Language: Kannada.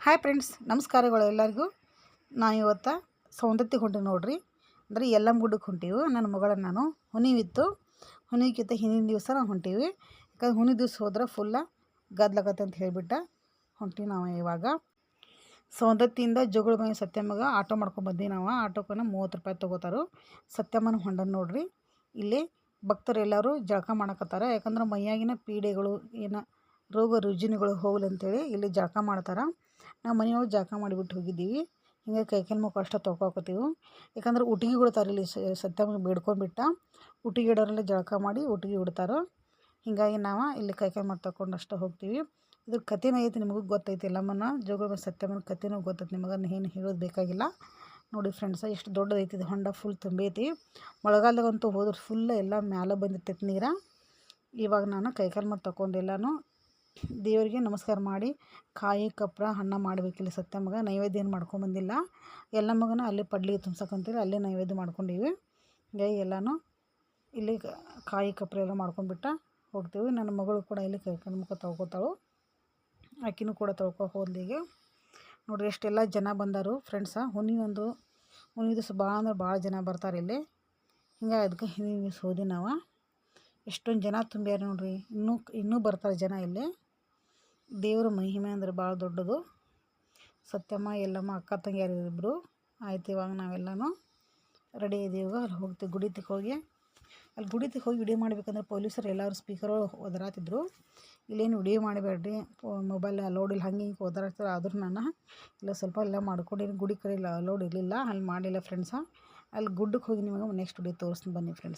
ಹಾಯ್ ಫ್ರೆಂಡ್ಸ್ ನಮಸ್ಕಾರಗಳು ಎಲ್ಲರಿಗೂ. ನಾನು ಇವತ್ತು ಸೌಂದತ್ತಿ ಹೊಂಟಿ ನೋಡ್ರಿ. ಅಂದ್ರೆ ಎಲ್ಲಮ್ಮ ಗುಡ್ಡಕ್ಕೆ ಹೊಂಟೀವಿ. ನನ್ನ ಮಗಳ ನಾನು ಹುನಿವಿತ್ತು ಹುನಿಗಿಂತ ಹಿಂದಿನ ದಿವಸ ನಾವು ಹೊಂಟೀವಿ. ಯಾಕಂದ್ರೆ ಹುನಿ ದಿವಸ ಹೋದ್ರೆ ಫುಲ್ಲ ಗದ್ಲಾಗತ್ತೆ ಅಂತ ಹೇಳಿಬಿಟ್ಟು ಹೊಂಟೀವಿ ನಾವು ಇವಾಗ. ಸೌಂದತ್ತಿಯಿಂದ ಜಗಳ ಮನೆ ಸತ್ಯಮ್ಮಗ ಆಟೋ ಮಾಡ್ಕೊಂಡು ಬಂದೀವಿ ನಾವು. ಆಟೋಕನ ಮೂವತ್ತು ರೂಪಾಯಿ ತೊಗೋತಾರೆ. ಸತ್ಯಮ್ಮನ ಹೊಂಡ ನೋಡ್ರಿ. ಇಲ್ಲಿ ಭಕ್ತರು ಎಲ್ಲರೂ ಜಳಕ ಮಾಡಕತ್ತಾರ. ಯಾಕಂದ್ರೆ ಮೈಯಾಗಿನ ಪೀಡೆಗಳು ಏನು ರೋಗ ರುಜಿನಗಳು ಹೋಗಲಿ ಅಂತೇಳಿ ಇಲ್ಲಿ ಜಳಕ ಮಾಡ್ತಾರೆ. ನಾವು ಮನೆಯೊಳಗೆ ಜಳಕ ಮಾಡಿಬಿಟ್ಟು ಹೋಗಿದ್ದೀವಿ. ಹಿಂಗೆ ಕೈ ಮುಖ ಅಷ್ಟೇ ತೊಳ್ಕೊಕತ್ತೀವಿ ಯಾಕಂದ್ರೆ ಉಟ್ಗಿ ಬಿಡ್ತಾರೆ ಇಲ್ಲಿ ಸತ್ಯಮ್ಮಗೆ ಬೇಡ್ಕೊಂಡ್ಬಿಟ್ಟು. ಉಟ್ಗಿ ಇಡೋರೆಲ್ಲ ಜಳಕ ಮಾಡಿ ಉಟ್ಗಿ ಬಿಡ್ತಾರೆ ಹೀಗಾಗಿ ನಾವು ಇಲ್ಲಿ ಕೈ ಕಾಲು ಮುಖ ತೊಗೊಂಡು ಅಷ್ಟೇ ಹೋಗ್ತೀವಿ. ಇದ್ರ ಕಥೆನೇ ಐತಿ ನಿಮಗೂ ಗೊತ್ತೈತಿ ಎಲ್ಲಮ್ಮನ ಜೋಗದ ಸತ್ಯಮ್ಮನ ಕಥೆನೂ ಗೊತ್ತೈತೆ. ನಿಮಗೆ ಏನು ಹೇಳೋದು ಬೇಕಾಗಿಲ್ಲ. ನೋಡಿ ಫ್ರೆಂಡ್ಸ ಎಷ್ಟು ದೊಡ್ಡದೈತಿ ಇದು. ಹೊಂಡ ಫುಲ್ ತುಂಬೈತಿ. ಮಳೆಗಾಲದಾಗಂತೂ ಹೋದ್ರೆ ಫುಲ್ ಎಲ್ಲ ಮ್ಯಾಲೆ ಬಂದಿರ್ತೈತಿ ನೀರು. ಇವಾಗ ನಾನು ಕೈಕಾಲು ಮಾಡಿ ತಗೊಂಡು ದೇವರಿಗೆ ನಮಸ್ಕಾರ ಮಾಡಿ ಕಾಯಿ, ಕಪ್ರ ಹಣ್ಣ ಮಾಡಬೇಕಿಲ್ಲ ಮಗ. ನೈವೇದ್ಯ ಏನು ಮಾಡ್ಕೊಂಬಂದಿಲ್ಲ ಎಲ್ಲ ಮಗನ ಅಲ್ಲಿ ಪಡ್ಲಿಗೆ ತುಂಬ್ಸಕ್ಕಂತೀವಿ ಅಲ್ಲೇ ನೈವೇದ್ಯ ಮಾಡ್ಕೊಂಡಿವಿ. ಹೀಗಾಗಿ ಎಲ್ಲನೂ ಇಲ್ಲಿ ಕಾಯಿ, ಕಪ್ರ ಎಲ್ಲ ಮಾಡ್ಕೊಂಡ್ಬಿಟ್ಟ ಹೋಗ್ತೀವಿ. ನನ್ನ ಮಗಳು ಕೂಡ ಇಲ್ಲಿ ಕೈಕಾಲು ಮುಖ ತೊಳ್ಕೊತಾಳು. ಆಕಿನೂ ಕೂಡ ತೊಳ್ಕೊ ಹೋದ್ಲಿಗೆ ನೋಡಿರಿ, ಎಷ್ಟೆಲ್ಲ ಜನ ಬಂದರು ಫ್ರೆಂಡ್ಸ ಹುನಿ ಒಂದು ಹುನಿ ದಿವಸ ಭಾಳ ಅಂದ್ರೆ ಭಾಳ ಜನ ಬರ್ತಾರೆ ಇಲ್ಲಿ. ಹಿಂಗೆ ಅದಕ್ಕೆ ಹಿಂದಿನ ಸೋದಿ ನಾವು. ಎಷ್ಟೊಂದು ಜನ ತುಂಬ್ಯಾರ ನೋಡ್ರಿ. ಇನ್ನೂ ಇನ್ನೂ ಬರ್ತಾರೆ ಜನ ಇಲ್ಲಿ. ದೇವ್ರ ಮಹಿಮೆ ಅಂದ್ರೆ ಭಾಳ ದೊಡ್ಡದು. ಸತ್ಯಮ್ಮ, ಎಲ್ಲಮ್ಮ, ಅಕ್ಕ, ತಂಗಿಯರು ಇಬ್ಬರು ಆಯ್ತು, ಇವಾಗ ನಾವೆಲ್ಲನೂ ರೆಡಿ ಇದೀವಿ. ಅಲ್ಲಿ ಹೋಗ್ತೀವಿ ಗುಡಿ ತಕ್ಕ ಹೋಗಿ. ಅಲ್ಲಿ ಗುಡಿ ತಕ್ಕ ಹೋಗಿ ವಿಡಿಯೋ ಮಾಡ್ಬೇಕಂದ್ರೆ ಪೊಲೀಸರು ಎಲ್ಲರೂ ಸ್ಪೀಕರು ಒದರಾತಿದ್ರು. ಇಲ್ಲೇನು ವಿಡಿಯೋ ಮಾಡಬೇಡ್ರಿ. ಮೊಬೈಲ್ ಅಲೋಡ್ ಇಲ್ಲ, ಹಂಗೆ ಹಿಂಗೆ ಒದರಾಡ್ತಾರೆ ಆದರೂ ನಾನು ಇಲ್ಲ, ಸ್ವಲ್ಪ ಎಲ್ಲ ಮಾಡ್ಕೊಂಡಿನಿ. ಗುಡಿ ಕಡೆ ಇಲ್ಲ ಅಲೋಡ್ ಇರಲಿಲ್ಲ. ಅಲ್ಲಿ ಮಾಡಿಲ್ಲ ಫ್ರೆಂಡ್ಸ ಅಲ್ಲಿ ಗುಡ್ಡಕ್ಕೆ ಹೋಗಿ ನಿಮಗೆ ನೆಕ್ಸ್ಟ್ ವಿಡಿಯೋ ತೋರಿಸ್ತೀನಿ ಬನ್ನಿ ಫ್ರೆಂಡ್ಸ್